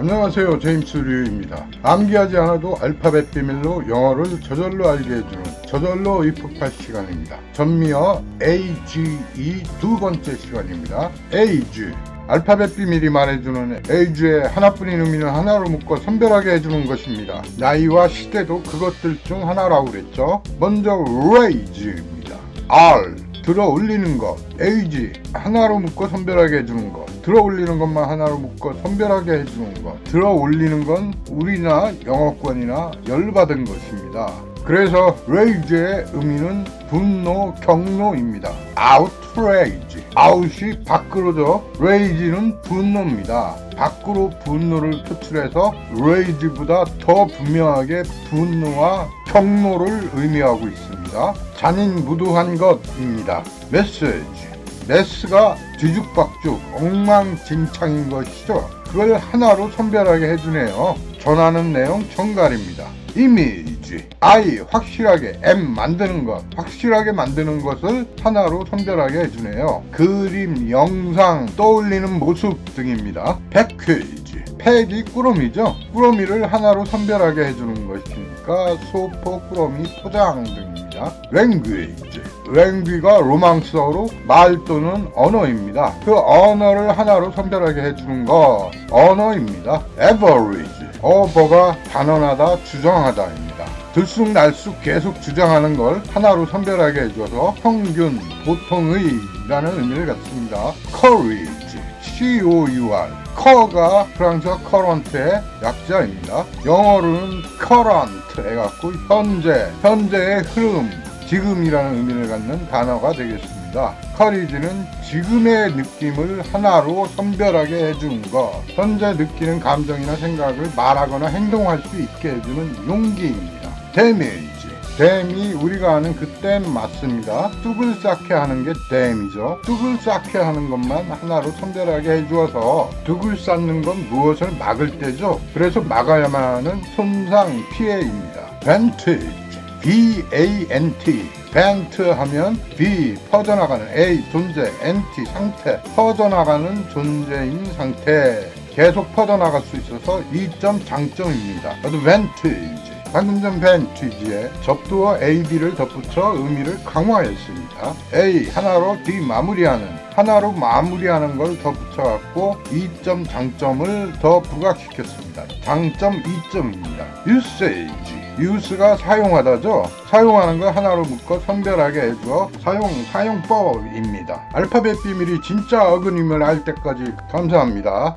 안녕하세요. 제임스 류입니다. 암기하지 않아도 알파벳 비밀로 영어를 저절로 알게 해주는 저절로 입학할 시간입니다. 전미어 AGE 두 번째 시간입니다. AG 알파벳 비밀이 말해주는 AG의 하나뿐인 의미는 하나로 묶어 선별하게 해주는 것입니다. 나이와 시대도 그것들 중 하나라고 그랬죠. 먼저 raise입니다. R 들어 올리는 것 age 하나로 묶어 선별하게 해주는 것 들어 올리는 것만 하나로 묶어 선별하게 해주는 것 들어 올리는 건 우리나 영어권이나 열받은 것입니다 그래서 raise의 의미는 분노, 경노입니다. outrage. out이 밖으로죠. raise는 분노입니다. 밖으로 분노를 표출해서 rage보다 더 분명하게 분노와 경노를 의미하고 있습니다. 잔인무도한 것입니다. 메시지. 메스가 뒤죽박죽 엉망진창인 것이죠. 그걸 하나로 선별하게 해주네요. 전하는 내용 정갈입니다. 이미지 I 확실하게 M 만드는 것 확실하게 만드는 것을 하나로 선별하게 해주네요. 그림, 영상, 떠올리는 모습 등입니다. 패키지 팩이 꾸러미죠. 꾸러미를 하나로 선별하게 해주는 것이니까 소포, 꾸러미, 포장 등입니다. 랭귀지 랭귀가 로망스어로 말 또는 언어입니다. 그 언어를 하나로 선별하게 해주는 것 언어입니다. average 어버가 단언하다 주장하다입니다. 들쑥날쑥 계속 주장하는 걸 하나로 선별하게 해줘서 평균, 보통의 라는 의미를 갖습니다. courage, c-o-u-r 커가 프랑스어 current의 약자입니다. 영어로는 current 해갖고 현재, 현재의 흐름, 지금이라는 의미를 갖는 단어가 되겠습니다. 커리지는 지금의 느낌을 하나로 선별하게 해주는 것, 현재 느끼는 감정이나 생각을 말하거나 행동할 수 있게 해주는 용기입니다. 데미지. 댐이 우리가 아는 그 댐 맞습니다. 뚝을 쌓게 하는 게 댐이죠. 뚝을 쌓게 하는 것만 하나로 선별하게 해주어서 뚝을 쌓는 건 무엇을 막을 때죠. 그래서 막아야만 하는 손상 피해입니다. 벤티지. B-A-N-T 벤트 하면 B 퍼져나가는 A 존재 NT 상태 퍼져나가는 존재인 상태 계속 퍼져나갈 수 있어서 이점 장점입니다. 어드밴티지 방금 전 벤티지에 접두어 AB를 덧붙여 의미를 강화했습니다. A 하나로 D 마무리하는 하나로 마무리하는 걸더 붙여 갖고 이점 장점을 더 부각시켰습니다. 장점 2점입니다. usage 유스가 사용하다죠. 사용하는 걸 하나로 묶어 선별하게 해주어 사용 사용법입니다. 알파벳 비밀이 진짜 어근임을 알 때까지 감사합니다.